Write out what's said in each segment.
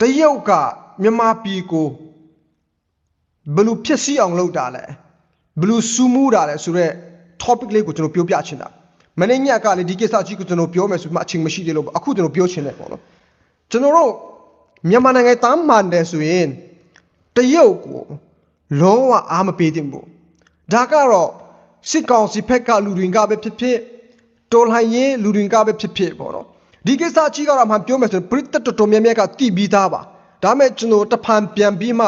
တရုတ်ကမြန်မာပြည်ကိုဘယ်လိုဖြစ်စီအောင်လုပ်တာလဲဘယ်လိုစူးမှုတာလဲဆိုတော့ topic လေးကိုကျွန်တော်ပြောပြချင်တာမနေ့ညကလည်းဒီကိစ္စကြီးကိုကျွန်တော်ပြောမယ်ဆိုမှအချိန်မရှိသေးလို့ပေါ့အခုကျွန်တော်ပြောချင်တယ်ပေါ့နော်ကျွန်တော်တို့မြန်မာနိုင်ငံတမ်းမှန်တယ်ဆိုရင်တရုတ်ကိုလုံးဝအားမပေးသင့်ဘူးဒါကတော့စစ်ကောင်စီဘက်ကလူတွေကပဲဖြစ်ဖြစ်တော်လှန်ရေးလူတွေကပဲဖြစ်ဖြစ်ပေါ့နော် ဒီကိစ္စကြီးကတော့မှပြောမယ်ဆိုရင်ပရိသတ်တော်တော်များများကတည်ပြီးသားပါဒါမဲ့ကျွန်တော်တဖန်ပြန်ပြီးမှ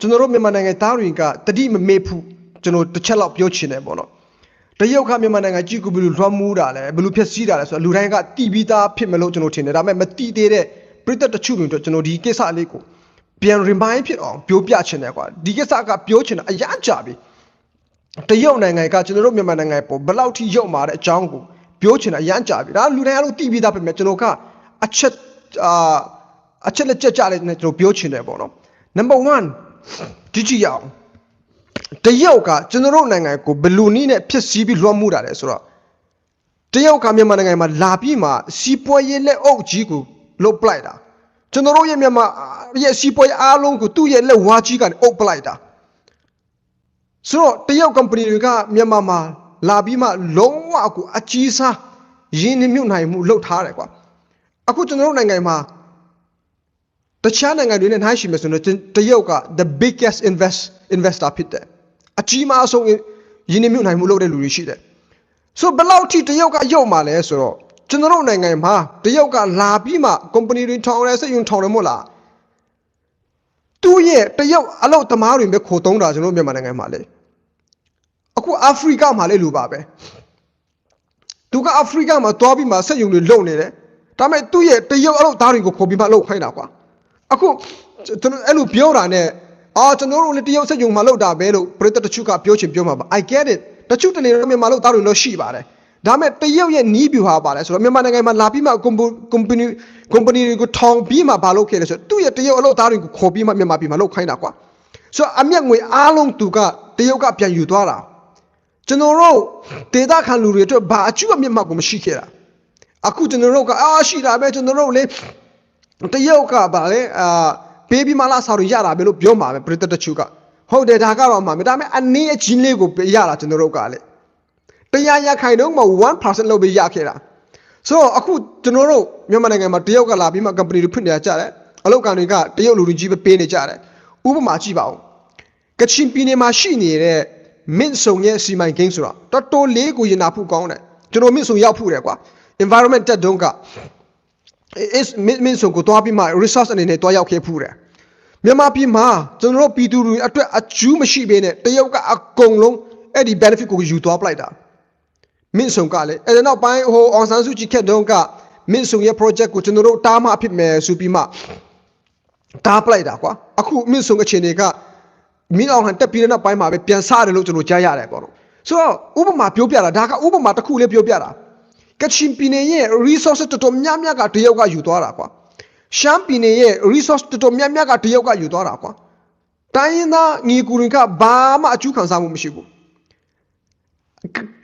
ကျွန်တော်တို့မြန်မာနိုင်ငံသားတွေကတတိမမေ့ဘူးကျွန်တော်တစ်ချက်လောက်ပြောချင်တယ်ပေါ့နော်တရုတ်ကမြန်မာနိုင်ငံကြည့်ကူဘယ်လိုလွှမ်းမိုးတာလဲဘယ်လိုဖြစ်စည်းတာလဲဆိုတော့လူတိုင်းကတီးပြီးသားဖြစ်မလို့ကျွန်တော်ထင်တယ်ဒါပေမဲ့မတီးသေးတဲ့ပြည်သက်တချို့တွေတော့ကျွန်တော်ဒီကိစ္စလေးကိုပြန် remind ဖြစ်အောင်ပြောပြချင်တယ်ကွာဒီကိစ္စကပြောချင်တာအရန်ကြပြီတရုတ်နိုင်ငံကကျွန်တော်တို့မြန်မာနိုင်ငံပေါ်ဘယ်လောက်ထိရုပ်မာတဲ့အကြောင်းကို ပြောချင်တာအရန်ကြပြီဒါလူတိုင်းအလုံးတီးပြီးသားဖြစ်မယ်ကျွန်တော်ကအချက်အာအချက်လက်ချက်ကြလေးနဲ့ကျွန်တော်ပြောချင်တယ်ပေါ့နော် number 1ကြည့်ကြည့်ရအောင်တရုတ်ကကျွန်တော်တို့နိုင်ငံကိုဘယ်လူနည်းနဲ့ဖြစ်စည်းပြီးလွှမ်းမိုးတာလဲဆိုတော့တရုတ်ကမြန်မာနိုင်ငံမှာလာပြီးမှစီးပွားရေးလက်အုပ်ကြီးကိုလုတ်ပလိုက်တာကျွန်တော်တို့ရဲ့မြန်မာရဲ့စီးပွားရေးအားလုံးကိုသူ့ရဲ့လက်ဝါးကြီးကနေအုပ်ပလိုက်တာဆိုတော့တရုတ် company တွေကမြန်မာမှာ လာပြီးမှလုံးဝကိုအကြီးစားရင်းနှီးမြှုပ်နှံမှုလုပ်ထားတယ်ကွာအခုကျွန်တော်တို့နိုင်ငံမှာတခြားနိုင်ငံတွေနဲ့နှိုင်းယှဉ်မယ်ဆိုရင်တော့တရုတ်က the biggest invest investor ဖြစ်တယ်အကြီးမားဆုံးယင်းနှမြုပ်နိုင်မှုလုပ်တဲ့လူတွေရှိတယ်ဆိုတော့ဘယ်လောက်ထိတရုတ်ကရုပ်มาလဲဆိုတော့ကျွန်တော်တို့နိုင်ငံမှာတရုတ်ကလာပြီးမှ company တွေထောင်ရဲစိတ်ယုံထောင်တယ်မို့လားသူ့ရဲ့တရုတ်အလုပ်သမားတွေပဲခိုသုံးတာကျွန်တော်တို့မြန်မာနိုင်ငံမှာလေ အခုအာဖရိကမှာလည်းလူပါပဲသူကအာဖရိကမှာတွားပြီးမှစိတ်ယုံတွေလုံနေတယ်ဒါပေမဲ့သူ့ရဲ့တရုတ်အလုပ်သားတွေကိုခေါ်ပြီးမှလုပ်ခိုင်းတာကွာအခုကျွန်တော်အဲ့လိုပြောတာနဲ့အာကျွန်တော်တို့လည်းတရုတ်စက်ယုံမှာလောက်တာပဲလို့ပရိသတ်တချို့ကပြောချင်ပြောမှာပါ I get it တချို့တနေတော့မြန်မာလောက်သားတွေလို့ရှိပါတယ်ဒါမဲ့တရုတ်ရဲ့နီးဗျူဟာပါလဲဆိုတော့မြန်မာနိုင်ငံမှာလာပြီးမှ company company တွေကိုထောင်ပြီးမှဘာလုပ်ခဲ့လဲဆိုတော့သူ့ရဲ့တရုတ်အလုပ်သားတွေကိုခေါ်ပြီးမှမြန်မာပြည်မှာလုပ်ခိုင်းတာကွာဆိုတော့အမျက်ငွေအားလုံးသူကတရုတ်ကပြန်ယူသွားတာ ကျွန်တော်တို့ဒေတာခံလူတွေအတွက်ဘာအကျိုးအမြတ်မှကိုမရှိခဲ့တာအခုကျွန်တော်တို့ကအာရှိတာပဲကျွန်တော်တို့လေတရုတ်ကဗာလေအာပေးပြီးမလားဆော်ရရတာပဲလို့ပြောမှာပဲပရိသတ်တချို့ကဟုတ်တယ်ဒါကတော့မှာဒါပေမဲ့အနည်းအချင်းလေးကိုရတာကျွန်တော်တို့ကလေတရားရခိုင်တော့မှ1%လောက်ပဲရခဲ့တာဆိုတော့အခုကျွန်တော်တို့မြန်မာနိုင်ငံမှာတရုတ်ကလာပြီးမှ company တွေဖွင့်နေကြတယ်အလုပ်ကန်တွေကတရုတ်လူတွေကြီးပဲပေးနေကြတယ်ဥပမာကြည့်ပါဦးကချင်ပြည်နယ်မှာရှိနေတဲ့ မင်းဆုံရဲ့စီမိုင်ကိန်းဆိုတာတော်တော်လေးကိုရင်နာဖို့ကောင်းတယ်ကျွန်တော်မင်းဆုံရောက်ဖို့တယ်ကွာ environment တက်တုံးက is မင်းမင်းဆိုကိုတွားပြီးမှ resource အနေနဲ့တွားရောက်ခဲ့ဖူးတယ်မြန်မာပြည်မှာကျွန်တော်တို့ပြည်သူတွေအတွက်အကျူးမရှိဘဲနဲ့တရုတ်ကအကုန်လုံးအဲ့ဒီ benefit ကိုယူသွားပလိုက်တာမင်းဆုံကလည်းအဲ့ဒါနောက်ပိုင်းဟိုအောင်ဆန်းစုကြည်ခက်တုန်းကမင်းဆုံရဲ့ project ကိုကျွန်တော်တို့တားမှအဖြစ်မယ်ဆိုပြီးမှတားပလိုက်တာကွာအခုမင်းဆုံအခြေအနေက မင်းအောင်ဟန်တက်ပြီးတဲ့နောက်ပိုင်းမှာပဲပြန်စားတယ်လို့ကျွန်တော်ကြားရတယ်ပေါ့နော်ဆိုတော့ဥပမာပြောပြတာဒါကဥပမာတစ်ခုလေးပြောပြတာကချင်ပြည်နယ်ရဲ့ resource တော်တော်များများကတရုတ်ကယူသွားတာကွာရှမ်းပြည်နယ်ရဲ့ resource တော်တော်များများကတရုတ်ကယူသွားတာကွာတိုင်းရင်းသားညီကူတွေကဘာမှအကျူးခံစားမှုမရှိဘူး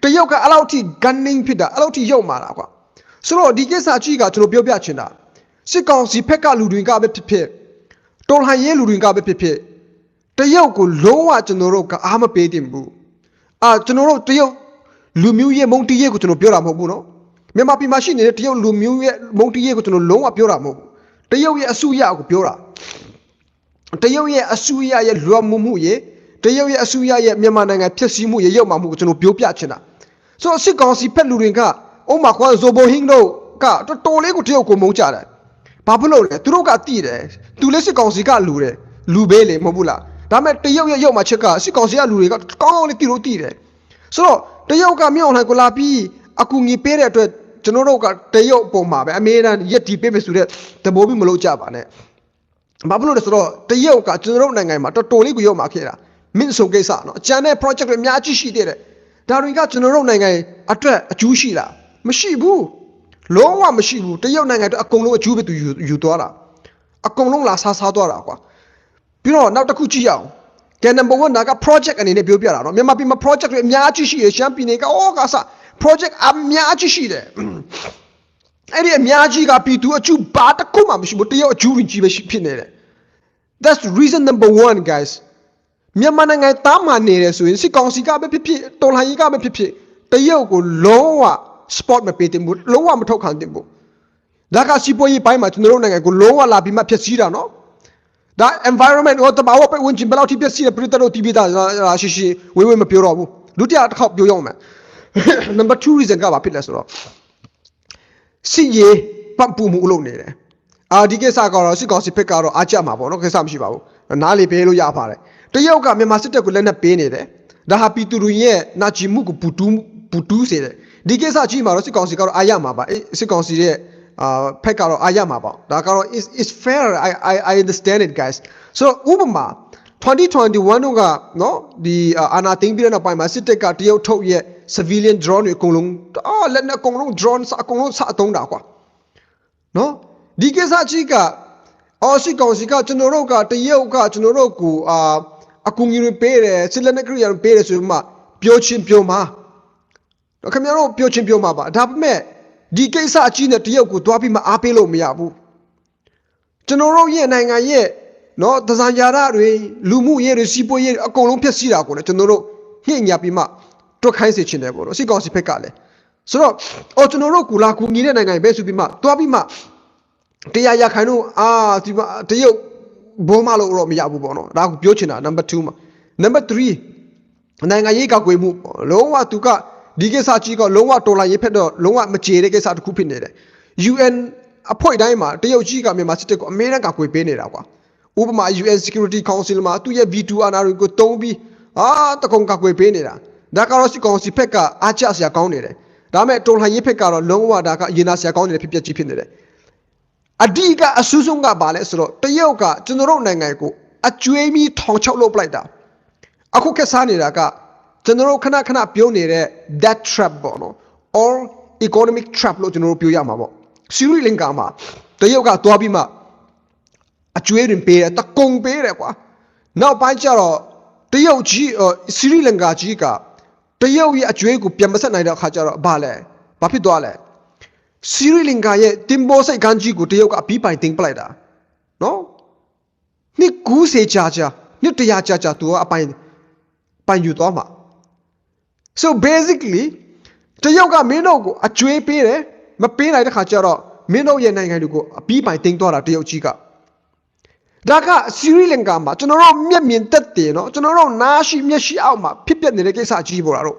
တရုတ်ကအဲ့လောက်ထိ gunning ဖြစ်တာအဲ့လောက်ထိရုပ်မာတာကွာဆိုတော့ဒီကိစ္စအကြီးကကျွန်တော်ပြောပြချင်တာစစ်ကောင်စီဖက်ကလူတွေကပဲဖြစ်ဖြစ်တော်လှန်ရေးလူတွေကပဲဖြစ်ဖြစ် တရုတ်ကိုလုံးဝကျွန်တော်တို့ကအားမပေးတင်ဘူးအာကျွန်တော်တို့တရုတ်လူမျိုးရေးမုံတီးရေးကိုကျွန်တော်ပြောတာမဟုတ်ဘူးနော်မြန်မာပြည်မှာရှိနေတဲ့တရုတ်လူမျိုးရဲ့မုံတရေကိုကျွန်တော်လုံးဝပြောတာမဟုတ်ဘူးတရုတ်ရဲ့အစုရကိုပြောတာတရုတ်ရဲ့အစုရရဲ့လွန်မှုမှုရဲ့တရုတ်ရဲ့အစုရရဲ့မြန်မာနိုင်ငံဖြစ်စည်းမှုရဲ့ရောက်မှာမှုကိုကျွန်တော်ပြောပြချင်တာဆိုတော့စစ်ကောင်စီဖက်လူတွေကအိုမာခွာဇိုဘိုဟင်းတို့ကတော်တော်လေးကိုတရုတ်ကိုမုန်းကြတယ်ဘာဖြစ်လို့လဲသူတို့ကတည်တယ်သူလည်းစစ်ကောင်စီကလူတယ်လူပဲလေမဟုတ်ဘူးလား ဒါပေမဲ့တရုတ်ရဲ့ရောက်မှာချက်ကစစ်ကောင်စီကလူတွေကကောင်းကောင်းလေးတည်လို့တည်တယ်ဆိုတော့တရုတ်ကမြောက်လှန်ကိုလာပြီးအကူငီပေးတဲ့အတွက်ကျွန်တော်တို့ကတရုတ်ပုံမှာပဲအမေရိကန်ရက်တီပေးမယ်ဆိုတဲ့တဘိုးပြီးမလုပ်ကြပါနဲ့ဘာဖြစ်လို့လဲဆိုတော့တရုတ်ကကျွန်တော်တို့နိုင်ငံမှာတော်တော်လေးကိုရောက်มาခဲ့တာမင်းဆိုကိစ္စနော်အကျန်တဲ့ project တွေအများကြီးရှိသေးတယ်ဒါတွေကကျွန်တော်တို့နိုင်ငံအတွက်အကျိုးရှိလားမရှိဘူးလုံးဝမရှိဘူးတရုတ်နိုင်ငံအတွက်အကုန်လုံးအကျိုးပဲသူယူယူသွားတာအကုန်လုံးလာစားစားသွားတာကွာ ပြီးတော့နောက်တစ်ခုကြည့်ရအောင်ကဲနံပါတ်1နာက project အနေနဲ့ပြောပြတာနော်မြန်မာပြည်မှာ project တွေအများကြီးရှိရရှမ်းပြည်နယ်ကအော်ကစား project အများကြီးရှိတယ်အဲ့ဒီအများကြီးကပြည်သူအကျူဘာတစ်ခုမှမရှိဘူးတရုတ်အကျူဝင်ကြီးပဲရှိဖြစ်နေတယ် That's reason number 1 guys မြန်မာနိုင်ငံတားမှနေတယ်ဆိုရင်စစ်ကောင်စီကပဲဖြစ်ဖြစ်တော်လှန်ရေးကပဲဖြစ်ဖြစ်တရုတ်ကိုလုံးဝ spot မပေးတင်ဘူးလုံးဝမထုတ်ခံတင်ဘူးဒါကစီးပွားရေးပိုင်းမှာကျွန်တော်တို့နိုင်ငံကိုလုံးဝလာပြီးမှဖျက်ဆီးတာနော် ဒါ environment ဟောတဘာဝပတ်ဝန်းကျင်ဘယ်လောက်ထိပျက်စီးတယ်ပြည်တော်တီးပြီးသားရှိရှိဝေးဝေးမပြောတော့ဘူးဒုတိယတစ်ခေါက်ပြောရအောင်မယ် number 2 reason ကဘာဖြစ်လဲဆိုတော့စစ်ရေးပတ်ပူမှုလုပ်နေတယ်အာဒီကိစ္စကတော့စစ်ကောင်စီဘက်ကတော့အားကြမှာပေါ့နော်ကိစ္စမရှိပါဘူးနားလေပေးလို့ရပါတယ်တရုတ်ကမြန်မာစစ်တပ်ကိုလက်နက်ပေးနေတယ်ဒါဟာပြည်သူတွေရဲ့နာကျင်မှုကိုပူတူးပူတူးစေတယ်ဒီကိစ္စကြီးမှာတော့စစ်ကောင်စီကတော့အားရမှာပါအေးစစ်ကောင်စီရဲ့ အာဖက်ကတော့အားရမှာပေါ့ဒါကတော့ is is fair i i i understand it guys so ဥပမာ2021တုန်းကနော်ဒီအာနာသိန်းပြီးတဲ့နောက်ပိုင်းမှာစစ်တပ်ကတရုတ်ထုတ်ရဲ့ civilian drone တွေအကုန်လုံးအာလက်နက်အကုန်လုံး drone အကုန်လုံးစအသုံးတာကွာနော်ဒီကိစ္စကြီးကအော်စစ်ကောင်စီကကျွန်တော်တို့ကတရုတ်ကကျွန်တော်တို့ကိုအာအကူအညီတွေပေးတယ်စစ်လက်နက်ကရိယာတွေပေးတယ်ဆိုမှပြောချင်းပြောမှာတော့ခင်ဗျားတို့ပြောချင်းပြောမှာပါဒါပေမဲ့ ဒီကိစ္စအကြီးနဲ့တရုတ်ကိုတွားပြီးမှအားပေးလို့မရဘူးကျွန်တော်တို့ရဲ့နိုင်ငံရဲ့နော်သဇာယာရတွေလူမှုရေးတွေစီးပွားရေးအကုန်လုံးဖျက်ဆီးတာကိုလည်းကျွန်တော်တို့ညှိညာပြီးမှတွတ်ခိုင်းစေချင်တယ်ပေါ့နော်စစ်ကောင်စီဘက်ကလည်းဆိုတော့အော်ကျွန်တော်တို့ကူလာကူညီတဲ့နိုင်ငံပဲဆိုပြီးမှတွားပြီးမှတရားရခိုင်တို့အာဒီမှာတရုတ်ဘုံမလို့တော့မရဘူးပေါ့နော်ဒါကိုပြောချင်တာနံပါတ်2မှာနံပါတ်3နိုင်ငံရေးကောက်ွယ်မှုလုံးဝသူက ဒီကိစ္စကြီးကလုံးဝတော်လာရေးဖက်တော့လုံးဝမကြေတဲ့ကိစ္စတစ်ခုဖြစ်နေတယ် UN အဖွဲ့တိုင်းမှာတရုတ်ကြီးကမြန်မာစစ်တပ်ကိုအမေရိကန်ကောက်ွယ်ပေးနေတာကွာဥပမာ UN Security Council မှာသူ့ရဲ့ veto အာဏာတွေကိုတုံးပြီးအာတကုံကောက်ွယ်ပေးနေတာဒါကတော့စစ်ကောင်စီဖက်ကအားကျစရာကောင်းနေတယ်ဒါမဲ့တော်လှန်ရေးဖက်ကတော့လုံးဝဒါကအရင်နာစရာကောင်းနေတဲ့ဖြစ်ပျက်ကြီးဖြစ်နေတယ်အဓိကအဆူဆုံးကဘာလဲဆိုတော့တရုတ်ကကျွန်တော်တို့နိုင်ငံကိုအကျွေးမီထောင်ချောက်လုပ်ပလိုက်တာအခုခက်စားနေတာက ကျွန်တော်တို့ခဏခဏပြောနေတဲ့ that trap ပေါ့နော် or economic trap လို့ကျွန်တော်တို့ပြောရမှာပေါ့စီရီလင်ကာမှာတရုတ်ကသွားပြီးမှအကျွေးရင်ပေးတယ်တကုံပေးတယ်ကွာနောက်ပိုင်းကျတော့တရုတ်ကြီးစီရီလင်ကာကြီးကတရုတ်ရဲ့အကျွေးကိုပြန်မဆက်နိုင်တဲ့အခါကျတော့ဘာလဲဘာဖြစ်သွားလဲစီရီလင်ကာရဲ့တင်ဘောစိတ်ကန်းကြီးကိုတရုတ်ကအပြီးပိုင်တင်ပလိုက်တာနော်နှစ်ကူးစေချာချာနှစ်တရာချာချာသူကအပိုင်ပိုင်ယူသွားမှာ so basically တရုတ်ကမင်းတို့ကိုအကျွေးပေးတယ်မပေးနိုင်တဲ့ခါကျတော့မင်းတို့ရဲ့နိုင်ငံတွေကိုအပြီးပိုင်တင်သွားတာတရုတ်ကြီးကဒါကစီရီလင်ကာမှာကျွန်တော်တို့မျက်မြင်သက်တယ်နော်ကျွန်တော်တို့နားရှိမျက်ရှိအောက်မှာဖြစ်ပျက်နေတဲ့ကိစ္စကြီးပေါ်တာတော့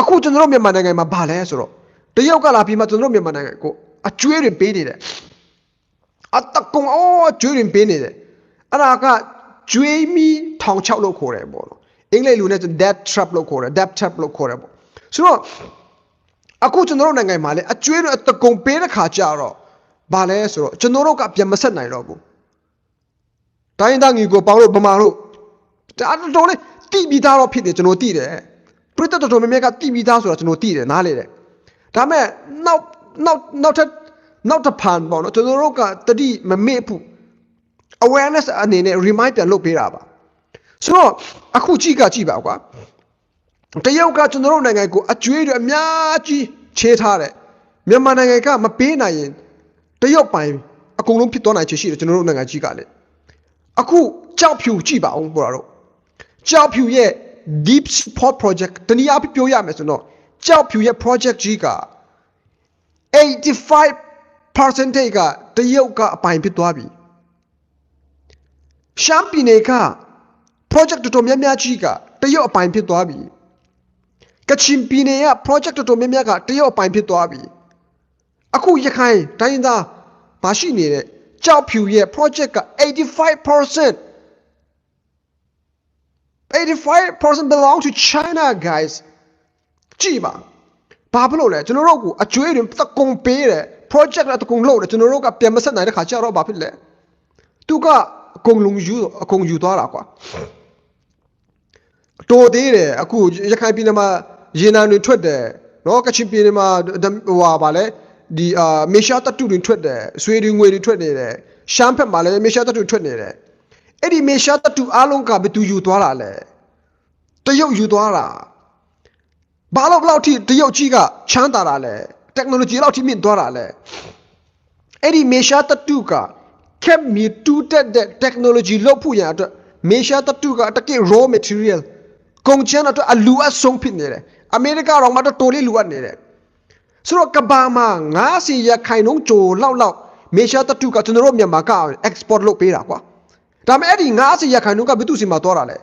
အခုကျွန်တော်တို့မြန်မာနိုင်ငံမှာဘာလဲဆိုတော့တရုတ်ကလာပြီးမှကျွန်တော်တို့မြန်မာနိုင်ငံကိုအကျွေးတွေပေးနေတယ်အတကုံအော်ကျွေးတွေပေးနေတယ်အဲ့ဒါကကျွေးမီထောင်ချောက်လို့ခေါ်တယ်ပေါ့နော် အင်္ဂလိပ်လိုနဲ့ debt trap လို့ခေါ်တယ် debt trap လို့ခေါ်တယ်ပေါ့ဆိုတော့အခုကျွန်တော်တို့နိုင်ငံမှာလည်းအကျွေးတွေအတကုံပေးတဲ့ခါကျတော့ဘာလဲဆိုတော့ကျွန်တော်တို့ကပြန်မဆက်နိုင်တော့ဘူးတိုင်းသားငီကိုပေါင်းလို့ဗမာတို့ဒါတော်တော်လေးတိပြီးသားတော့ဖြစ်တယ်ကျွန်တော်သိတယ်ပြတ်တော်တော်များများကတိပြီးသားဆိုတာကျွန်တော်သိတယ်နားလေတယ်ဒါမဲ့နောက်နောက်နောက်ထပ်နောက်တစ်ဖန်ပေါ့နော်ကျွန်တော်တို့ကတတိမမေ့ဘူး awareness အနေနဲ့ remind ပြန်လုပ်ပေးတာပါ ဆိုတော့အခုကြည့်ကကြည့်ပါကွာတရုတ်ကကျွန်တော်တို့နိုင်ငံကိုအကျွေးတွေအများကြီးချေးထားတယ်မြန်မာနိုင်ငံကမပေးနိုင်ရင်တရုတ်ပိုင်အကုန်လုံးဖြစ်သွားနိုင်ချေရှိတယ်ကျွန်တော်တို့နိုင်ငံကြီးကလည်းအခုကြောက်ဖြူကြည့်ပါအောင်ပြောတာတော့ကြောက်ဖြူရဲ့ deep support project တနည်းအားဖြင့်ပြောရမယ်ဆိုတော့ကြောက်ဖြူရဲ့ project ကြီးက85%ကတရုတ်ကအပိုင်ဖြစ်သွားပြီရှမ်းပြည်နယ်က project တော်တော်များများကြီးကတရုတ်အပိုင်ဖြစ်သွားပြီကချင်ပြည်နယ်က project တော်တော်များများကတရုတ်အပိုင်ဖြစ်သွားပြီအခုရခိုင်တိုင်းသားမရှိနေတဲ့ကြောက်ဖြူရဲ့ project က85% 85% belong to China guys ကြည့်ပါဘာဖြစ်လို့လဲကျွန်တော်တို့ကအကျွေးတွေတကုံပေးတယ် project ကတကုံလုပ်တယ်ကျွန်တော်တို့ကပြန်မဆက်နိုင်တဲ့ခါကျတော့ဘာဖြစ်လဲသူကအကုန်လုံးယူအကုန်ယူသွားတာကွာ တော်သေးတယ်အခုရခိုင်ပြည်နယ်မှာရေနံတွေထွက်တယ်နော်ကချင်ပြည်နယ်မှာဟိုဟာဗာလဲဒီအာမေရှာတတူတွေထွက်တယ်ဆွေတွေငွေတွေထွက်နေတယ်ရှမ်းဖက်မှာလည်းမေရှာတတူထွက်နေတယ်အဲ့ဒီမေရှာတတူအားလုံးကဘယ်သူယူသွားတာလဲတရုတ်ယူသွားတာဘာလို့ဘလောက်ထိတရုတ်ကြီးကချမ်းသာတာလဲ technology လောက်ထိမြင့်သွားတာလဲအဲ့ဒီမေရှာတတူကခက်မီတူတက်တဲ့ technology လောက်ဖို့ရန်အတွက်မေရှာတတူကတကယ် raw material ကုန်ချမ်းအတွက်အလူအဆုံးဖြစ်နေတယ်အမေရိကတော့မှတော့တိုးလေးလူအပ်နေတယ်ဆိုတော့ကဘာမှာ90ရခိုင်နှုန်းကြိုလောက်လောက်မေရှာတတူကကျွန်တော်တို့မြန်မာက export လုပ်ပေးတာကွာဒါပေမဲ့အဲ့ဒီ90ရခိုင်နှုန်းကဘယ်သူစီမှာသွားတာလဲ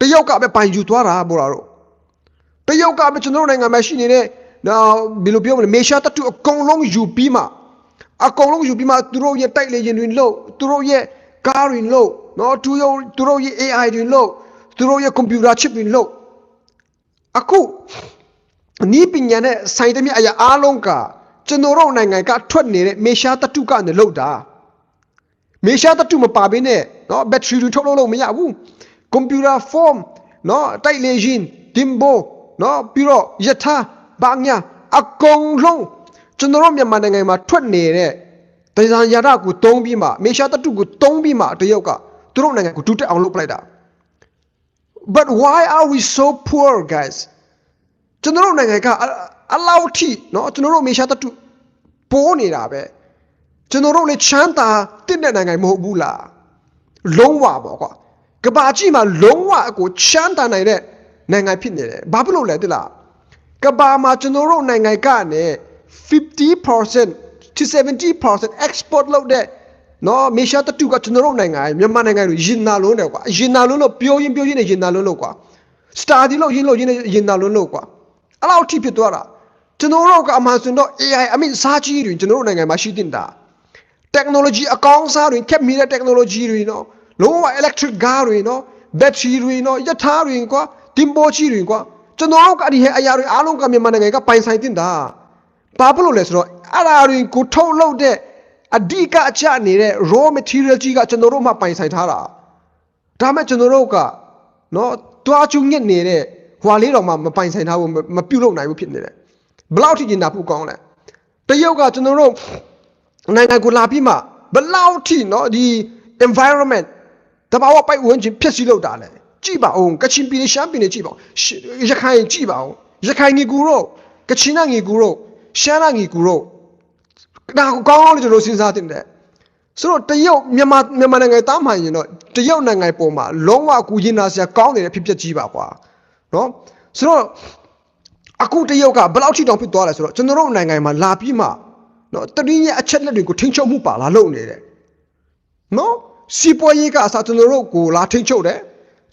တရုတ်ကပဲပိုင်ယူသွားတာဘောလားတို့တရုတ်ကပဲကျွန်တော်တို့နိုင်ငံမှာရှိနေတဲ့နော်ဘယ်လိုပြောမလဲမေရှာတတူအကုန်လုံးယူပြီးမှအကုန်လုံးယူပြီးမှသူတို့ရဲ့တိုက်လေရင်တွေလို့သူတို့ရဲ့ကားတွေလို့နော်သူတို့သူတို့ရဲ့ AI တွေလို့ သူတို့ရဲ့ကွန်ပျူတာ chip တွေလို့အခုနီးပညာနဲ့ဆိုင်တဲ့မြအရာအားလုံးကကျွန်တော်တို့နိုင်ငံကထွက်နေတဲ့မေရှာတတူကနေလောက်တာ မေရှာတတူမပါဘဲနဲ့เนาะဘက်ထရီတွေထုတ်လို့လို့မရဘူးကွန်ပျူတာ form เนาะတိုက်လေရင်ဒင်ဘိုเนาะပြီးတော့ယထာဘာညာအကုန်လုံးကျွန်တော်တို့မြန်မာနိုင်ငံမှာထွက်နေတဲ့ဒေဇန်ရတာကိုတုံးပြီးမှမေရှာတတူကိုတုံးပြီးမှတရုတ်ကသူတို့နိုင်ငံကိုတူတက်အောင်လုပ်ပလိုက်တာ but why are we so poor guys ကျွန်တော်တို့နိုင်ငံကအအလောက်ထိเนาะကျွန်တော်တို့မေရှာတတူပိုးနေတာပဲ ကျွန်တော်တို့လည်းချမ်းသာတင့်တဲ့နိုင်ငံမဟုတ်ဘူးလားလုံးဝပေါ့ကွာကဘာကြီးမှာလုံးဝအကိုချမ်းသာနိုင်တဲ့နိုင်ငံဖြစ်နေတယ်ဘာဖြစ်လို့လဲတိလားကဘာမှာကျွန်တော်တို့နိုင်ငံကနေ50% to 70% export လုပ်တဲ့ နော်မေရှာတတူကကျွန်တော်တို့နိုင်ငံမြန်မာနိုင်ငံတွေရင်နာလုံးတယ်ကွာရင်နာလုံးလို့ပြောရင်ပြောရင်နဲ့ရင်နာလုံးလို့ကွာစတာဒီလို့ရင်လို့ရင်နဲ့ရင်နာလုံးလို့ကွာအဲ့လောက်ထိဖြစ်သွားတာကျွန်တော်တို့ကအမှန်ဆိုတော့ AI အမိစားကြီးတွေကျွန်တော်တို့နိုင်ငံမှာရှိတင်တာ technology အကောင်းစားတွေခက်မီတဲ့ technology တွေနော်လုံးဝ electric car တွေနော် battery တွေနော်ယထာတွေကွာတင်ပေါ်ချီတွေကွာကျွန်တော်တို့ကဒီဟဲအရာတွေအားလုံးကမြန်မာနိုင်ငံကပိုင်ဆိုင်တင်တာဘာဖြစ်လို့လဲဆိုတော့အဲ့ဒါတွေကိုထုတ်လုပ်တဲ့ အဓိကအချနေတဲ့ raw material ကြီးကကျွန်တော်တို့မှပိုင်ဆိုင်ထားတာဒါမှကျွန်တော်တို့ကနော်တွားချုံညစ်နေတဲ့ဟွာလေးတော်မှမပိုင်ဆိုင်ထားဘူးမပြုတ်လို့နိုင်ဘူးဖြစ်နေတယ်ဘလောက်ထိကျင်တာဖို့ကောင်းလဲတရုတ်ကကျွန်တော်တို့နိုင်ငံကိုလာပြီးမှဘလောက်ထိနော်ဒီ environment တဘာဝပိုက်ဝန်းကျင်ဖြစ်စီလောက်တာလဲကြည့်ပါအောင်ကချင်ပြည်နယ်ရှမ်းပြည်နယ်ကြည့်ပါအောင်ရခိုင်ကြည့်ပါအောင်ရခိုင်ငီကူတို့ကချင်ငီကူတို့ရှမ်းငီကူတို့ ဒါကိုကောင်းကောင်းလေးကျွန်တော်စဉ်းစားတင်တယ်ဆိုတော့တရုတ်မြန်မာမြန်မာနိုင်ငံတားမှန်ရင်တော့တရုတ်နိုင်ငံပုံမှာလုံးဝကူရင်နာစရာကောင်းနေတဲ့ဖြစ်ပျက်ကြီးပါကွာနော်ဆိုတော့အခုတရုတ်ကဘယ်လောက်ထိတောင်ဖြစ်သွားလဲဆိုတော့ကျွန်တော်တို့နိုင်ငံမှာလာပြီးမှနော်တတိယအချက်လက်တွေကိုထိန်းချုပ်မှုပါလာလုပ်နေတယ်နော်စီပွားရေးကအစားကျွန်တော်တို့ကိုလာထိန်းချုပ်တယ်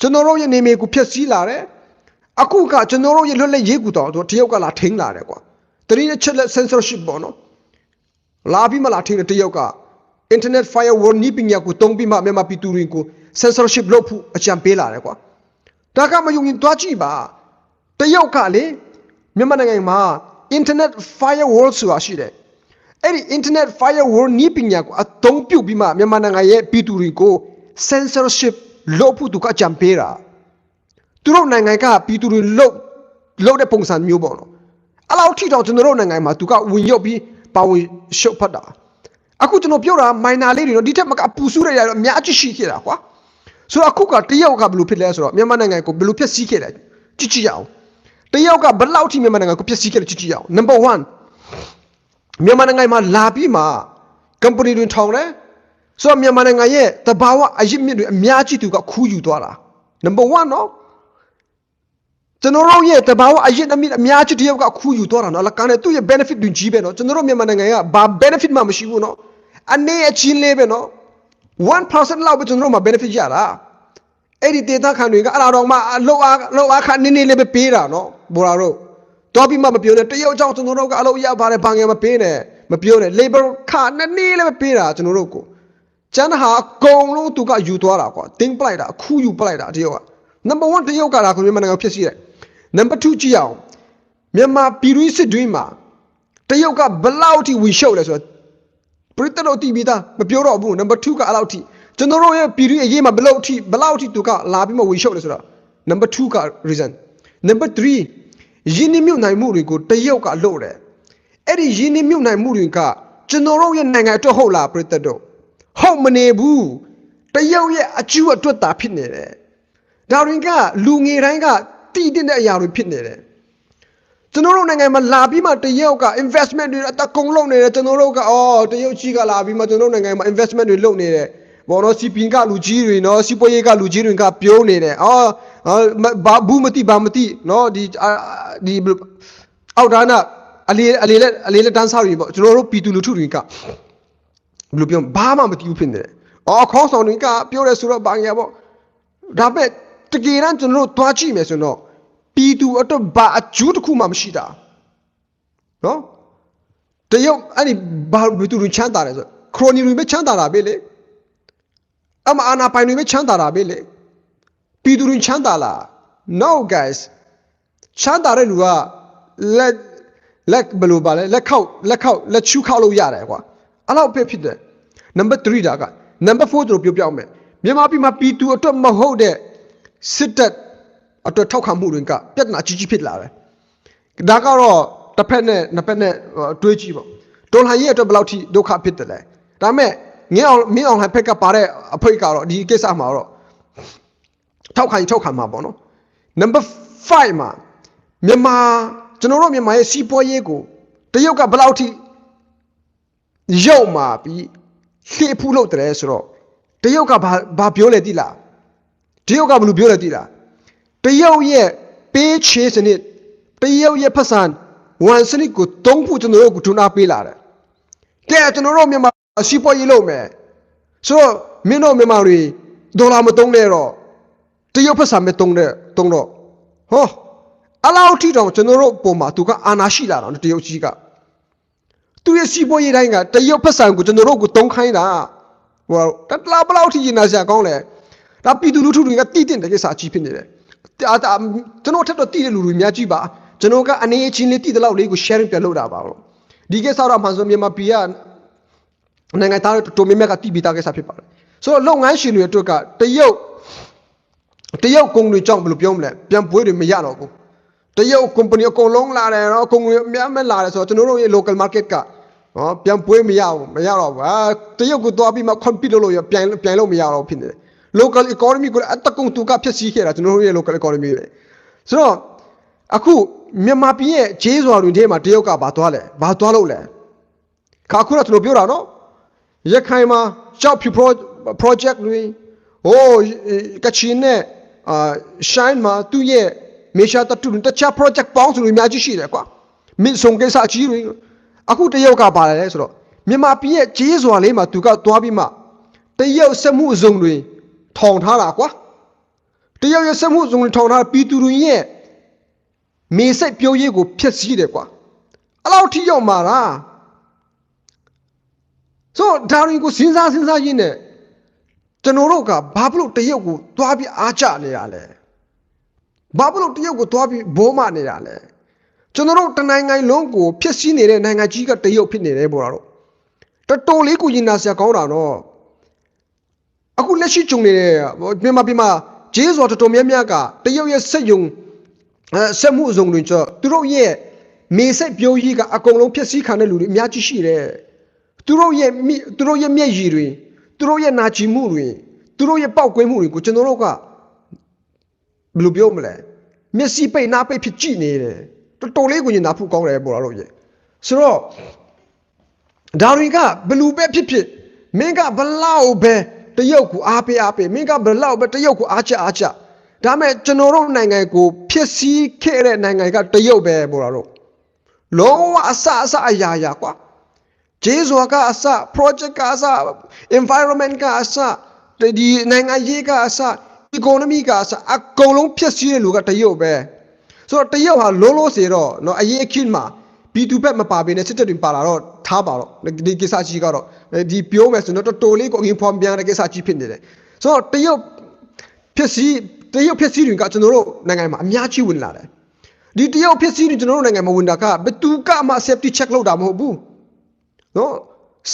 ကျွန်တော်တို့ရဲ့နေမြေကိုဖျက်ဆီးလာတယ်အခုကကျွန်တော်တို့ရဲ့လွတ်လပ်ရေးကူတော့တရုတ်ကလာထိန်းလာတယ်ကွာတတိယအချက်လက် censorship ပေါ့နော် လာပြီးမှလာထိန်းတယ်တရုတ်က internet firewall နီးပညာကိုတုံးပြီးမှမြန်မာပြည်သူတွေကို censorship လုပ်ဖို့အကြံပေးလာတယ်ကွာဒါကမယုံရင်တွားကြည့်ပါတရုတ်ကလေမြန်မာနိုင်ငံမှာ internet firewall ဆိုတာရှိတယ်အဲ့ဒီ internet firewall နီးပညာကိုအသုံးပြုပြီးမှမြန်မာနိုင်ငံရဲ့ပြည်သူတွေကို censorship လုပ်ဖို့သူကအကြံပေးတာသူတို့နိုင်ငံကပြည်သူတွေလုပ်လုပ်တဲ့ပုံစံမျိုးပေါ့နော်အဲ့လောက်ထိတော့ကျွန်တော်တို့နိုင်ငံမှာသူကဝင်ရောက်ပြီး ပါဝင်ရှုပ်ဖတ်တာအခုကျွန်တော်ပြောတာ minor လေးတွေနော်ဒီထက်မကအပူစုရရတော့အများကြီးရှိခဲ့တာကွာဆိုတော့အခုကတရုတ်ကဘယ်လိုဖြစ်လဲဆိုတော့မြန်မာနိုင်ငံကိုဘယ်လိုဖြစ်စည်းခဲ့လဲကြည့်ကြည့်ရအောင်တရုတ်ကဘယ်လောက်ထိမြန်မာနိုင်ငံကိုဖြစ်စည်းခဲ့လဲကြည့်ကြည့်ရအောင် number 1မြန်မာနိုင်ငံမှာလာပြီးမှ company တွေထောင်တယ်ဆိုတော့မြန်မာနိုင်ငံရဲ့တဘာဝအရစ်မြစ်တွေအများကြီးသူကခူးယူသွားတာ number 1နော် ကျွန်တော်တို့ရဲ့တဘာဝအရစ်အမြစ်အများကြီးတယောက်ကခူးယူသွားတာနော်လကနဲ့သူ့ရဲ့ benefit တွေကြီးပဲနော်ကျွန်တော်တို့မြန်မာနိုင်ငံကဘာ benefit မှမရှိဘူးနော်အနေအချင်းလေးပဲနော်1%လောက်ပဲကျွန်တော်တို့မှာ benefit ရတာအဲ့ဒီဒေတာခံတွေကအဲ့ဒါတော့မှအလောက်အားလောက်အားခနည်းနည်းလေးပဲပေးတာနော်ဘောလာတို့တော့ပြီးမှမပြောနဲ့တရုတ်ကြောင့်ကျွန်တော်တို့ကအလုပ်ရပါတယ်ဘာငယ်မပေးနဲ့မပြောနဲ့ labor ခနည်းနည်းလေးပဲပေးတာကျွန်တော်တို့ကိုကျန်ဟာအကုန်လုံးသူကယူသွားတာကွာတင်းပလိုက်တာအခုယူပလိုက်တာတရုတ်က number 1တရုတ်ကလာခွင့်မြန်မာနိုင်ငံဖြစ်စီတယ် number 2ကြည့်အောင်မြန်မာပြည်တွင်းစစ်တွင်းမှာတရုတ်ကဘလောက်ထိဝင်ရှုပ်လဲဆိုတော့ပရိသတ်တို့တည်ပြီးသားမပြောတော့ဘူး number 2ကအဲ့လောက်ထိကျွန်တော်တို့ရဲ့ပြည်တွင်းအရေးမှာဘလောက်ထိဘလောက်ထိသူကလာပြီးမှဝင်ရှုပ်လဲဆိုတော့ number 2က reason number 3ရင်းနှီးမြှုပ်နှံမှုတွေကိုတရုတ်ကလို့တယ်အဲ့ဒီရင်းနှီးမြှုပ်နှံမှုတွေကကျွန်တော်တို့ရဲ့နိုင်ငံအတွက်ဟုတ်လားပရိသတ်တို့ဟုတ်မနေဘူးတရုတ်ရဲ့အကျိုးအတွက်သာဖြစ်နေတယ်ဒါရင်ကလူငယ်တိုင်းက တည်တဲ့အရာတွေဖြစ်နေတယ်ကျွန်တော်တို့နိုင်ငံမှာလာပြီးမှတရုတ်က investment တွေအတကုံလုပ်နေတယ်ကျွန်တော်တို့ကအော်တရုတ်ကြီးကလာပြီးမှကျွန်တော်တို့နိုင်ငံမှာ investment တွေလုပ်နေတယ်ဘောနော်စီပင်ကလူကြီးတွေနော်စီပွေးရေးကလူကြီးတွေကပြောနေတယ်အော်ဘာဘူးမတိဘာမတိနော်ဒီဒီအောက်ဒါနာအလေးအလေးလက်အလေးလက်တန်းစားတွေပေါ့ကျွန်တော်တို့ပြည်သူလူထုတွေကဘယ်လိုပြောဘာမှမသိဘူးဖြစ်နေတယ်အော်ခေါင်းဆောင်တွေကပြောရဲဆိုတော့ဘာညာပေါ့ဒါပေမဲ့တကယ်တမ်းကျွန်တော်တို့တွားကြည့်မယ်ဆိုတော့ ပြည်သူအတွက်ဘာအကျိုးတစ်ခုမှမရှိတာနော်တရုတ်အဲ့ဒီဘာဘယ်သူတွေချမ်းသာတယ်ဆိုခရိုနီတွေပဲချမ်းသာတာပဲလေအမအာနာပိုင်တွေပဲချမ်းသာတာပဲလေပြည်သူတွေချမ်းသာလား no guys ချမ်းသာတဲ့လူကလက်လက်ဘယ်လိုပါလဲလက်ခောက်လက်ခောက်လက်ချူခောက်လို့ရတယ်ကွာအဲ့လောက်ပဲဖြစ်တယ် number 3ဒါက number 4တို့ပြောပြအောင်မယ်မြန်မာပြည်မှာပြည်သူအတွက်မဟုတ်တဲ့စစ်တပ် အတွက်ထောက်ခံမှုတွေကပြဿနာကြီးကြီးဖြစ်လာတယ်ဒါကတော့တစ်ဖက်နဲ့နှစ်ဖက်နဲ့တွေးကြည့်ပေါ့ဒေါ်လာရဲ့အတွက်ဘယ်လောက်ထိဒုက္ခဖြစ်တယ်လဲဒါပေမဲ့ငင်းအောင်မင်းအောင်ဟန်ဖက်ကပါတဲ့အဖိတ်ကတော့ဒီကိစ္စမှာတော့ထောက်ခံထောက်ခံမှာပေါ့နော် number 5မှာမြန်မာကျွန်တော်တို့မြန်မာရဲ့စီးပွားရေးကိုတရုတ်ကဘယ်လောက်ထိရုပ်มาပြီးလှေဖူးလို့တယ်ဆိုတော့တရုတ်ကဘာဘာပြောလဲတိလားတရုတ်ကဘယ်လိုပြောလဲတိလား တရုတ်ရဲ့ပေးချေစနစ်တရုတ်ရဲ့ဖက်ဆန်ဝန်စနစ်ကိုတုံးဖို့ကျွန်တော်တို့ကထူနာပေးလာတယ်ကဲကျွန်တော်တို့မြန်မာစီးပွားရေးလုပ်မယ်ဆိုတော့မင်းတို့မြန်မာတွေဒေါ်လာမတုံးနဲ့တော့တရုတ်ဖက်ဆန်ပဲတုံးတဲ့တုံးတော့ဟောအလောက်ထိတော့ကျွန်တော်တို့ပုံမှာသူကအာနာရှိလာတော့တရုတ်ကြီးကသူရဲ့စီးပွားရေးတိုင်းကတရုတ်ဖက်ဆန်ကိုကျွန်တော်တို့ကိုတုံးခိုင်းတာဟိုတတလားဘလောက်ထိရင်နာစရာကောင်းလဲဒါပြည်သူလူထုတွေကတိတင်တဲ့ကိစ္စအကြီးဖြစ်နေတယ် အာကျွန်တော်ထက်တော့တိတဲ့လူတွေများကြည့်ပါကျွန်တော်ကအနေအချင်းလေးတိတဲ့လောက်လေးကို sharing ပြန်လုပ်တာပါတော့ဒီကိစ္စတော့မှန်ဆိုမြန်မာပြည်ကနိုင်ငံသားတို့တော်များများကတိပြီးသားကိစ္စဖြစ်ပါတယ်ဆိုတော့လုပ်ငန်းရှင်တွေအတွက်ကတရုတ်တရုတ်ကုမ္ပဏီကြောင့်ဘယ်လိုပြောမလဲပြန်ပွေးတွေမရတော့ဘူးတရုတ် company အကုန်လုံးလာတယ်နော်ကုမ္ပဏီအများမဲ့လာတယ်ဆိုတော့ကျွန်တော်တို့ရဲ့ local market ကနော်ပြန်ပွေးမရဘူးမရတော့ဘူးအာတရုတ်ကိုသွားပြီးမှ compete လုပ်လို့ရပြန်ပြန်လို့မရတော့ဖြစ်နေတယ် local economy ကိုအတကုံတူကဖြစ်စီခဲ့တာကျွန်တော်တို့ရဲ့ local economy ပဲဆိုတော့အခုမြန်မာပြည်ရဲ့ဂျေးစွာတွင်ထဲမှာတရုတ်ကဘာသွားလဲဘာသွားလို့လဲခါခုတော့ကျွန်တော်ပြောတာနော်ရခိုင်မှာကြောက်ဖြူ project တွေဟိုကချင်နဲ့အာ shine မှာသူ့ရဲ့မေရှာတတူတခြား project ပေါင်းစုံတွေအများကြီးရှိတယ်ကွာမင်းဆုံးကိစ္စအကြီးတွေအခုတရုတ်ကပါလာတယ်ဆိုတော့မြန်မာပြည်ရဲ့ဂျေးစွာလေးမှာသူကသွားပြီးမှတရုတ်စက်မှုအစုံတွေ ထောင်ထားတာကွာတရုတ်ရဲ့စက်မှုအစုံတွေထောင်ထားပြည်သူတွေရဲ့မေစိတ်ပြိုးရေးကိုဖျက်ဆီးတယ်ကွာအဲ့လောက်ထိရောက်မှာလားဆိုဒါရင်ကိုစဉ်းစားစဉ်းစားရင်းနဲ့ကျွန်တော်တို့ကဘာဖြစ်လို့တရုတ်ကိုသွားပြီးအားကျနေရလဲဘာဖြစ်လို့တရုတ်ကိုသွားပြီးဘိုးမနေရလဲကျွန်တော်တို့တနိုင်ငံလုံးကိုဖျက်ဆီးနေတဲ့နိုင်ငံကြီးကတရုတ်ဖြစ်နေတယ်ပေါ့တော့တော်တော်လေးကိုရင်နာစရာကောင်းတာတော့ အခုလက်ရှိကြုံနေတဲ့မြန်မာပြည်မှာဂျေးစော်တော်တော်များများကတရုတ်ရဲ့စက်ယုံစက်မှုအစုံတွေကျသူတို့ရဲ့မေဆက်ပြိုးကြီးကအကုန်လုံးဖျက်ဆီးခံတဲ့လူတွေအများကြီးရှိတယ်သူတို့ရဲ့သူတို့ရဲ့မျက်ရည်တွေသူတို့ရဲ့နာကျင်မှုတွေသူတို့ရဲ့ပောက်ကွဲမှုတွေကိုကျွန်တော်တို့ကဘယ်လိုပြောမလဲမျက်စိပိတ်နားပိတ်ဖြစ်ကြည့်နေတယ်တော်တော်လေးကိုညင်နာဖို့ကောင်းတယ်ပေါ်လာတော့ရေဆိုတော့ဒါတွေကဘလူပဲဖြစ်ဖြစ်မင်းကဘလောက်ပဲ တရုတ်ကိုအားပေးအားပေးမင်းကဘလောက်ပဲတရုတ်ကိုအားချအားချဒါမဲ့ကျွန်တော်တို့နိုင်ငံကိုဖြစ်စည်းခဲ့တဲ့နိုင်ငံကတရုတ်ပဲပေါ်လာတော့လုံးဝအစအစအရာရာကွာဂျေဇွာကအစ project ကအစ environment ကအစဒီနိုင်ငံရေးကအစ economy ကအစအကုန်လုံးဖြစ်စည်းတဲ့လူကတရုတ်ပဲဆိုတော့တရုတ်ဟာလုံးလုံးစေတော့เนาะအရေးအခင်းမှာပြည်သူဘက်မပါဘဲနဲ့စစ်တပ်တွေပါလာတော့ထားပါတော့ဒီကိစ္စကြီးကတော့ ဒီပြောမယ်ဆိုတော့တော်တော်လေးကိုအင်ဖော်ပြန်တဲ့ကိစ္စကြီးဖြစ်နေတယ်ဆိုတော့တရုတ်ဖြစ်စည်းတရုတ်ဖြစ်စည်းတွေကကျွန်တော်တို့နိုင်ငံမှာအများကြီးဝင်လာတယ်ဒီတရုတ်ဖြစ်စည်းတွေကျွန်တော်တို့နိုင်ငံမှာဝင်တာကဘယ်သူကမှ safety check လုပ်တာမဟုတ်ဘူးနော်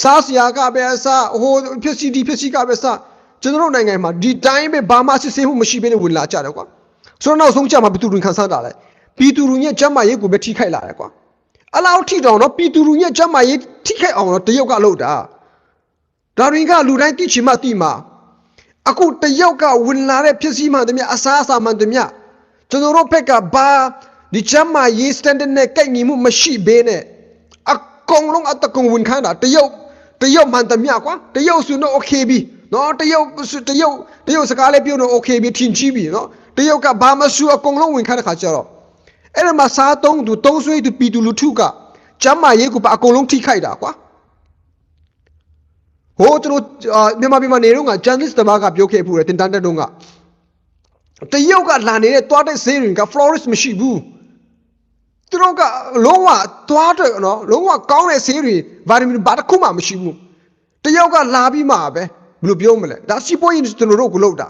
စားစရာကပဲအစဟိုဖြစ်စည်းဒီဖြစ်စည်းကပဲအစကျွန်တော်တို့နိုင်ငံမှာဒီတိုင်းပဲဘာမှစစ်ဆေးမှုမရှိဘဲနဲ့ဝင်လာကြတယ်ကွာဆိုတော့နောက်ဆုံးကြမှာပြည်သူတွေခံစားတာလဲပြည်သူတွေရဲ့ကျမ်းမာရေးကိုပဲထိခိုက်လာတယ်ကွာအလောက်ထိတောင်တော့ပြည်သူတွေရဲ့ကျမ်းမာရေးထိခိုက်အောင်တော့တရုတ်ကလုပ်တာ ဒါတွေကလူတိုင်းသိချင်မှသိမှာအခုတရုတ်ကဝင်လာတဲ့ဖြစ်စည်းမှန်တည်းအစားအစာမှန်တည်းကျွန်တော်တို့ဘက်ကဘာဒီချမ်းမာရေး standard နဲ့ကိုက်ညီမှုမရှိဘဲနဲ့အကုန်လုံးအတကုံဝင်ခန်းတာတရုတ်တရုတ်မှန်သမျှကွာတရုတ်ဆိုတော့ okay ပြီနော်တရုတ်တရုတ်တရုတ်စကားလေးပြောတော့ okay ပြီထင်ကြီးပြီနော်တရုတ်ကဘာမဆူအကုန်လုံးဝင်ခန်းတဲ့ခါကျတော့အဲ့ဒါမှာစားသုံးသူသုံးဆွေးသူပြည်သူလူထုကချမ်းမာရေးကိုပါအကုန်လုံးထိခိုက်တာကွာ ဟိုကျွန်တော်အာမြန်မာပြည်မှာနေတော့က journalist တပါးကပြောခဲ့ဖူးတယ်တင်တန်းတဲ့တုန်းကတရုတ်ကလာနေတဲ့တွားတဲ့ဈေးတွေက florist မရှိဘူးသူတို့ကလုံးဝသွားတယ်နော်လုံးဝကောင်းတဲ့ဆေးတွေဗီတာမင်ဘာတစ်ခုမှမရှိဘူးတယောက်ကလာပြီးမှပဲဘယ်လိုပြောမလဲဒါစီပွားရေးကျွန်တော်တို့ကလုပ်တာ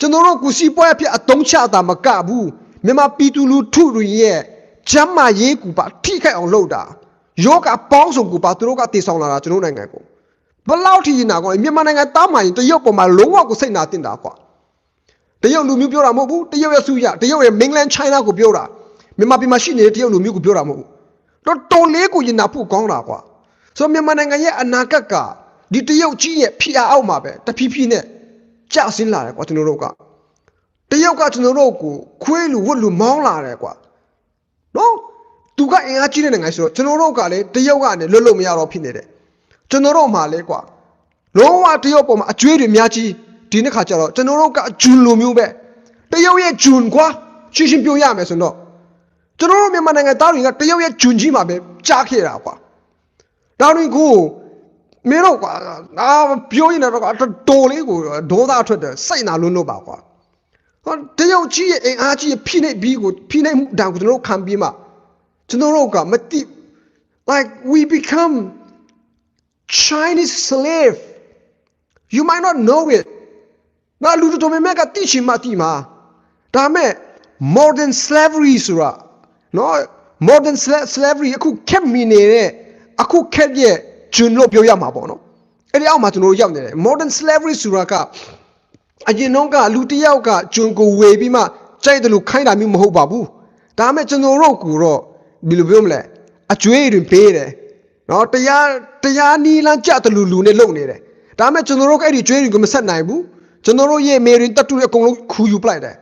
ကျွန်တော်တို့ကစီပွားရေးဖြစ်အတုံးချတာမကဘူးမြန်မာပြည်သူလူထုတွေရဲ့ကျမ်းမာရေးကူပါထိခိုက်အောင်လုပ်တာယောဂပေါင်းစုံကူပါသူတို့ကတည်ဆောင်လာတာကျွန်တော်နိုင်ငံကို ဘယ်လောက်ထိရင်နာကောမြန်မာနိုင်ငံတားမှရင်တရုတ်ပေါ်မှာလုံးဝကိုစိတ်နာတင်တာကွာတရုတ်လူမျိုးပြောတာမဟုတ်ဘူးတရုတ်ရဲ့စုရတရုတ်ရဲ့ mainland China ကိုပြောတာမြန်မာပြည်မှာရှိနေတဲ့တရုတ်လူမျိုးကိုပြောတာမဟုတ်ဘူးတော့တော်လေးကိုရင်နာဖို့ကောင်းတာကွာဆိုတော့မြန်မာနိုင်ငံရဲ့အနာဂတ်ကဒီတရုတ်ကြီးရဲ့ဖိအားအောက်မှာပဲတဖြည်းဖြည်းနဲ့ကျဆင်းလာတယ်ကွာကျွန်တော်တို့ကတရုတ်ကကျွန်တော်တို့ကိုခွေးလူဝတ်လူမောင်းလာတယ်ကွာနော်သူကအင်အားကြီးတဲ့နိုင်ငံဆိုတော့ကျွန်တော်တို့ကလည်းတရုတ်ကနေလွတ်လို့မရတော့ဖြစ်နေတယ် ကျွန်တော်တို့မှလည်းကွာလုံးဝတရုတ်ပေါ်မှာအကျွေးတွေအများကြီးဒီနေ့ခါကျတော့ကျွန်တော်တို့ကဂျွန်လိုမျိုးပဲတရုတ်ရဲ့ဂျွန်ကွာရှင်းရှင်းပြောရမယ်ဆိုတော့ကျွန်တော်တို့မြန်မာနိုင်ငံသားတွေကတရုတ်ရဲ့ဂျွန်ကြီးမှာပဲကြားခဲ့တာကွာဒါတို့ကိုမင်းတို့ကွာအာပြောရင်တော့ကွာတော်လေးကိုဒေါသထွက်တယ်စိတ်နာလွန်းလို့ပါကွာဟောတရုတ်ကြီးရဲ့အင်အားကြီးရဲ့ဖိနှိပ်ပြီးကိုဖိနှိပ်မှုတန်ကိုကျွန်တော်တို့ခံပြီးမှကျွန်တော်တို့ကမတိ like we become Chinese slave you might not know it ငါလူတော်များများကသိချင်မှသိမှာဒါမဲ့ modern slavery ဆိုတာနော် modern sla- slavery အခုခက်မီနေတဲ့အခုခက်ရဲ့ဂျွန်လို့ပြောရမှာပေါ့နော်အဲ့ဒီအောက်မှာကျွန်တော်တို့ရောက်နေတယ် modern slavery ဆိုတာကအရင်တော့ကလူတစ်ယောက်ကဂျွန်ကိုဝေပြီးမှကြိုက်တယ်လို့ခိုင်းတာမျိုးမဟုတ်ပါဘူးဒါမဲ့ကျွန်တော်တို့ကိုတော့ဘယ်လိုပြောမလဲအကျွေးတွေပေးတယ် နော်တရားတရားနီလန်းကြတယ်လူလူနဲ့လုံနေတယ်ဒါမဲ့ကျွန်တော်တို့ကအဲ့ဒီကျွေးတွေကိုမဆက်နိုင်ဘူးကျွန်တော်တို့ရဲ့မေရင်တတ်တူအကုန်လုံးခူယူပလိုက်တယ်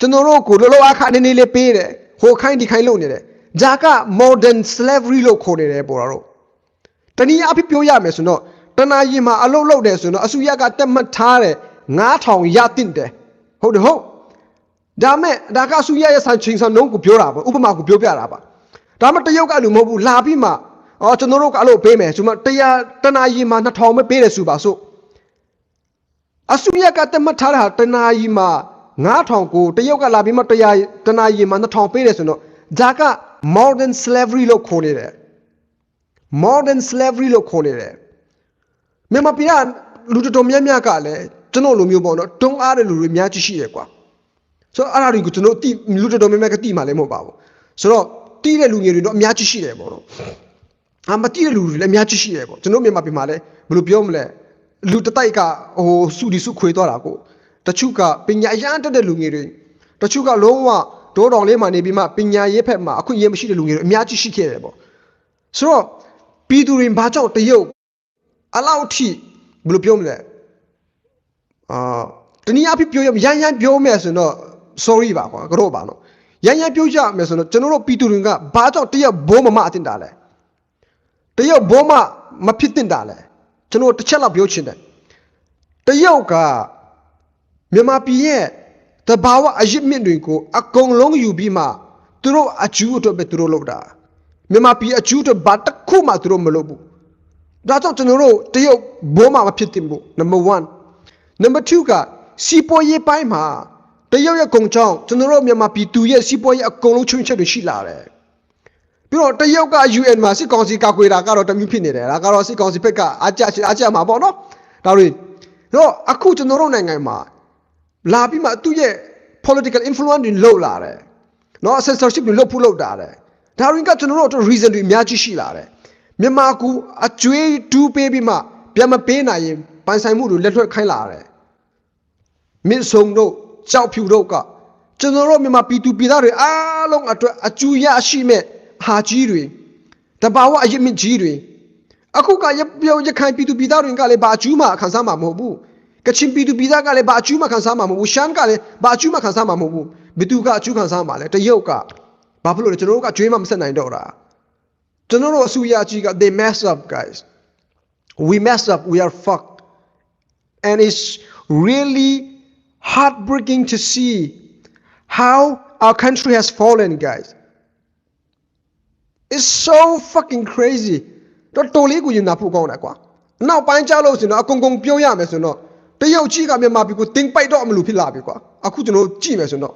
ကျွန်တော်တို့ကိုလောလောအခါနေနေလေးပေးတယ်ဟိုခိုင်းဒီခိုင်းလုံနေတယ်ဂျာက modern slavery လို့ခေါ်နေတယ်ပေါ်တာတော့တနည်းအားဖြင့်ပြောရမယ်ဆိုတော့တနာရင်မှာအလုတ်လုတ်တယ်ဆိုတော့အစုရကတက်မှတ်ထားတယ်9000ရတင်တယ်ဟုတ်တယ်ဟုတ်ဒါမဲ့ဒါကအစုရရဲ့ဆန်ချင်းဆန်နှုံးကိုပြောတာပေါ့ဥပမာကိုပြောပြတာပါဒါမှတရုတ်ကလူမဟုတ်ဘူးလာပြီးမှ အော်ကျွန်တော်တို့ကအဲ့လိုပေးမယ်ဆိုမှတရားတနာရင်မှာ2000ပဲပေးတယ်ဆိုပါစို့အစုရကတက်မှတ်ထားတာတနာရင်မှာ9000ကိုတရုတ်ကလာပြီးမှတရားတနာရင်မှာ2000ပေးတယ်ဆိုတော့ဒါက modern slavery လို့ခေါ်နေတယ် modern slavery လို့ခေါ်နေတယ်မြန်မာပြည်ကလူတော်တော်များများကလည်းကျွန်တော်လိုမျိုးပေါ့နော်တွန်းအားတဲ့လူတွေအများကြီးရှိတယ်ကွာဆိုတော့အဲ့ဒါတွေကိုကျွန်တော်တိလူတော်တော်များများကတိမှလည်းမဟုတ်ပါဘူးဆိုတော့တိတဲ့လူငယ်တွေတော့အများကြီးရှိတယ်ပေါ့နော် အာမတိတဲ့လူတွေလည်းအများကြီးရှိတယ်ပေါ့ကျွန်တော်မြန်မာပြည်မှာလည်းဘယ်လိုပြောမလဲလူတစ်တိုက်ကဟိုစုဒီစုခွေသွားတာကိုတချို့ကပညာအရန်တက်တဲ့လူငယ်တွေတချို့ကလုံးဝဒိုးတော်လေးမှနေပြီးမှပညာရေးဖက်မှာအခွင့်အရေးမရှိတဲ့လူငယ်တွေအများကြီးရှိခဲ့တယ်ပေါ့ဆိုတော့ပြည်သူတွေဘာကြောင့်တရုတ်အလောက်ထိဘယ်လိုပြောမလဲအာတနည်းအားဖြင့်ပြောရရန်ရန်ပြောမယ်ဆိုတော့ sorry ပါကွာကတော့ပါနော်ရန်ရန်ပြောကြမယ်ဆိုတော့ကျွန်တော်တို့ပြည်သူတွေကဘာကြောင့်တရုတ်ဘိုးမမအတင်တာလဲ တရုတ်ဘိုးမမဖြစ်တင်တာလဲကျွန်တော်တစ်ချက်လောက်ပြောချင်တယ်တရုတ်ကမြန်မာပြည်ရဲ့တဘာဝအရစ်မြင့်တွေကိုအကုန်လုံးယူပြီးမှသူတို့အကျူးအတွက်ပဲသူတို့လုပ်တာမြန်မာပြည်အကျူးတော့ဘာတစ်ခုမှသူတို့မလုပ်ဘူးဒါကြောင့်ကျွန်တော်တို့တရုတ်ဘိုးမှမဖြစ်တင်ဘူး number 1 number 2ကစီပွားရေးပိုင်းမှာတရုတ်ရဲ့ကုံချောင်းကျွန်တော်တို့မြန်မာပြည်သူရဲ့စီပွားရေးအကုန်လုံးချွင်းချက်တွေရှိလာတယ် ပြီးတော့တရုတ်က UN မှာစစ်ကောင်စီကာကွယ်တာကတော့တမျိုးဖြစ်နေတယ်ဒါကတော့စစ်ကောင်စီဘက်ကအားကြအားကြမှာပေါ့နော်ဒါတွေတော့အခုကျွန်တော်တို့နိုင်ငံမှာလာပြီးမှသူ့ရဲ့ political influence တွေလောက်လာတယ်နော် censorship တွေလုပ်ဖို့လုပ်တာတယ်ဒါရင်ကကျွန်တော်တို့အတွက် reason တွေအများကြီးရှိလာတယ်မြန်မာကူအကျွေးတူးပေးပြီးမှပြန်မပေးနိုင်ရင်ပိုင်ဆိုင်မှုတွေလက်ထွက်ခိုင်းလာတယ်မင်းဆုံတို့ကြောက်ဖြူတို့ကကျွန်တော်တို့မြန်မာပြည်သူပြည်သားတွေအားလုံးအတွက်အကျူရရှိမဲ့ ဟာကြီးတွေတဘာဝအယစ်မြင့်ကြီးတွေအခုကရပြောရခိုင်ပြည်သူပြည်သားတွေကလည်းဘာအကျူးမှခံစားမှာမဟုတ်ဘူးကချင်ပြည်သူပြည်သားကလည်းဘာအကျူးမှခံစားမှာမဟုတ်ဘူးရှမ်းကလည်းဘာအကျူးမှခံစားမှာမဟုတ်ဘူးဘယ်သူကအကျူးခံစားမှာလဲတရုတ်ကဘာဖြစ်လို့လဲကျွန်တော်တို့ကကြွေးမှမဆက်နိုင်တော့တာကျွန်တော်တို့အစူရကြီးက they mess up guys we mess up we are fucked and it's really heartbreaking to see how our country has fallen guys it's so fucking crazy တော့တော်လေးကိုရင်နာဖို့ကောင်းတယ်ကွာနောက်ပိုင်းကြလို့ဆိုရင်တော့အကုန်ကုန်ပြောရမယ်ဆိုရင်တော့တရုတ်ကြီးကမြန်မာပြည်ကိုတင်ပိုက်တော့မလို့ဖြစ်လာပြီကွာအခုကျွန်တော်တို့ကြည့်မယ်ဆိုရင်တော့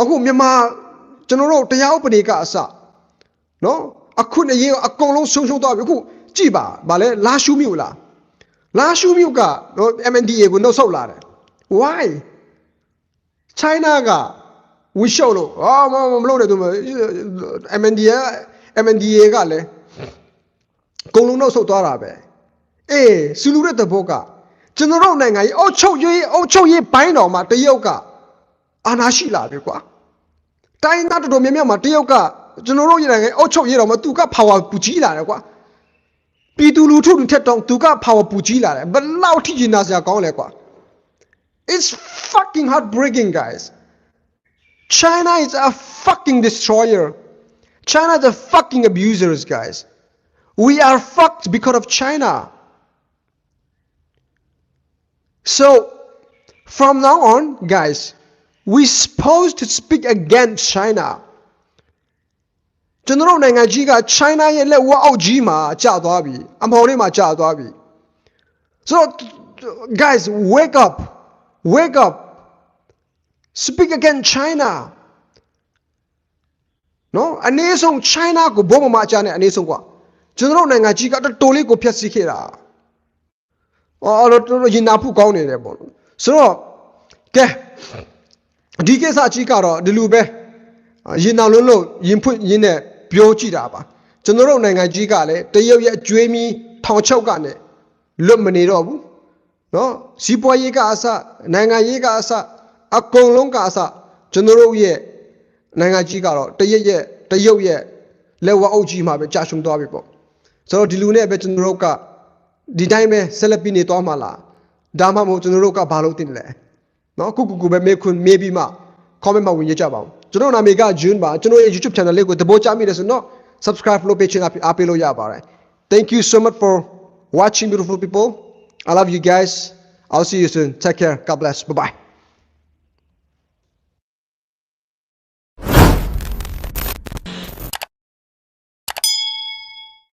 အခုမြန်မာကျွန်တော်တို့တရားဥပဒေကအစနော်အခုနေရင်အကုန်လုံးဆုံးရှုံးသွားပြီအခုကြည့်ပါဗာလဲလာရှုမြို့လားလာရှုမြို့ကနော် MNDA ကိုနှုတ်ဆက်လာတယ် why China က ဝီရှော့လို့အာမမမလုပ်နဲ့သူမ MNDA MNDA ကလည်းအကုန်လုံးနှုတ်ဆက်သွားတာပဲအေးစူလူတဲ့တဘောကကျွန်တော်တို့နိုင်ငံကြီးအုတ်ချုပ်ရေးအုတ်ချုပ်ရေးဘိုင်းတော်မှာတရုတ်ကအာဏာရှိလာပြီကွာတိုင်းသားတော်တော်များများမှာတရုတ်ကကျွန်တော်တို့နိုင်ငံအုတ်ချုပ်ရေးတော်မှာသူက power ပူကြီးလာတယ်ကွာပြည်သူလူထုတွေထက်တော့သူက power ပူကြီးလာတယ်ဘယ်လောက်ထိကျင်နာစရာကောင်းလဲကွာ It's fucking heartbreaking, guys. China is a fucking destroyer. China is a fucking abusers, guys. We are fucked because of China. So, from now on, guys, we supposed to speak against China. ကျွန်တော်တို့နိုင်ငံကြီးက China ရဲ့လက်ဝါအောက်ကြီးမှာကြာသွားပြီအမော်လေးမှာကြာသွားပြီ So guys wake up wake up speak against China နော်အနည်းဆုံး China ကိုဘုံမမအကြနဲ့အနည်းဆုံးกว่าကျွန်တော်တို့နိုင်ငံကြီးကတော်တော်လေးကိုဖျက်ဆီးခဲ့တာအော်တော်တော်ရင်နာဖို့ကောင်းနေတယ်ပေါ့နော်ဆိုတော့ကဲဒီကိစ္စကြီးကတော့ဒီလိုပဲရင်နာလုံးလို့ရင်ဖွင့်ရင်းနဲ့ပြောကြည့်တာပါကျွန်တော်တို့နိုင်ငံကြီးကလည်းတရုတ်ရဲ့အကျွေးမီထောင်ချုပ်ကနေလွတ်မနေတော့ဘူး နော်စီးပွားရေးကအစနိုင်ငံရေးကအစ အကုန်လုံးကအစကျွန်တော်တို့ရဲ့နိုင်ငံကြီးကတော့တရက်ရက်တရုတ်ရဲ့လက်ဝါးအုပ်ကြီးမှာပဲကြာရှုံသွားပြီပေါ့ဆိုတော့ဒီလူနဲ့ပဲကျွန်တော်တို့ကဒီတိုင်းပဲဆက်လက်ပြီးနေသွားမှာလားဒါမှမဟုတ်ကျွန်တော်တို့ကဘာလို့တင်လဲနော်ခုခုခုပဲမေးခွန်းမေးပြီးမှ comment မှာဝင်ရကြပါဦးကျွန်တော်နာမည်က June ပါကျွန်တော်ရဲ့ YouTube channel လေးကိုသဘောကျမိတယ်ဆိုတော့ subscribe လုပ်ပေးချင်တာအားပေးလို့ရပါတယ် Thank you so much for watching beautiful people I love you guys. I'll see you soon. Take care. God bless. Bye bye.